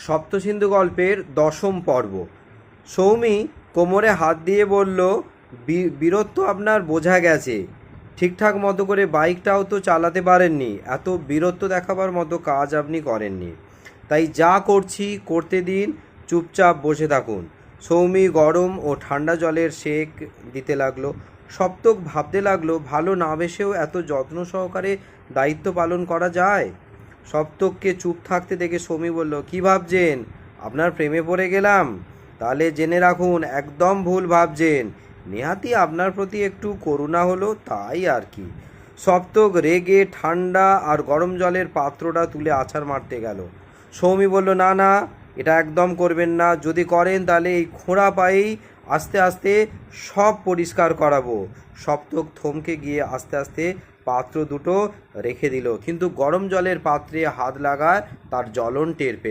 সপ্তসিন্ধু গল্পের দশম পর্ব। সৌমি কোমরে হাত দিয়ে বলল, "বী- বীরত্ব আপনার বোঝা গেছে। ঠিকঠাক মতো করে বাইকটাও তো চালাতে পারেননি। এত বীরত্ব দেখাবার মতো কাজ আপনি করেননি। তাই যা করছি, করতে দিন, চুপচাপ বসে থাকুন। সৌমি গরম ও ঠান্ডা জলের সেক দিতে লাগল। সপ্তক ভাবতে লাগল, ভালো না বেসেও এত যত্ন সহকারে দায়িত্ব পালন করা যায়? সপ্তককে চুপ থাকতে দেখে সৌমি বলল, কি ভাবছেন? আপনার প্রেমে পড়ে গেলাম। তাহলে জেনে রাখুন, একদম ভুল ভাবছেন। নেহাতি আপনার প্রতি একটু করুণা হলো, তাই আর কি। সপ্তক রেগে, ঠান্ডা আর গরম জলের পাত্রটা তুলে আছাড় মারতে গেল। সৌমি বলল, না না, এটা একদম করবেন না। যদি করেন, তাহলে এই খোঁড়া পায়েই আস্তে আস্তে সব পরিষ্কার করাবো। সপ্তক থমকে গিয়ে আস্তে আস্তে পাত্র দুটো রেখে দিল। কিন্তু গরম জলের পাত্রে হাত লাগায় তার জ্বলন টের পেল।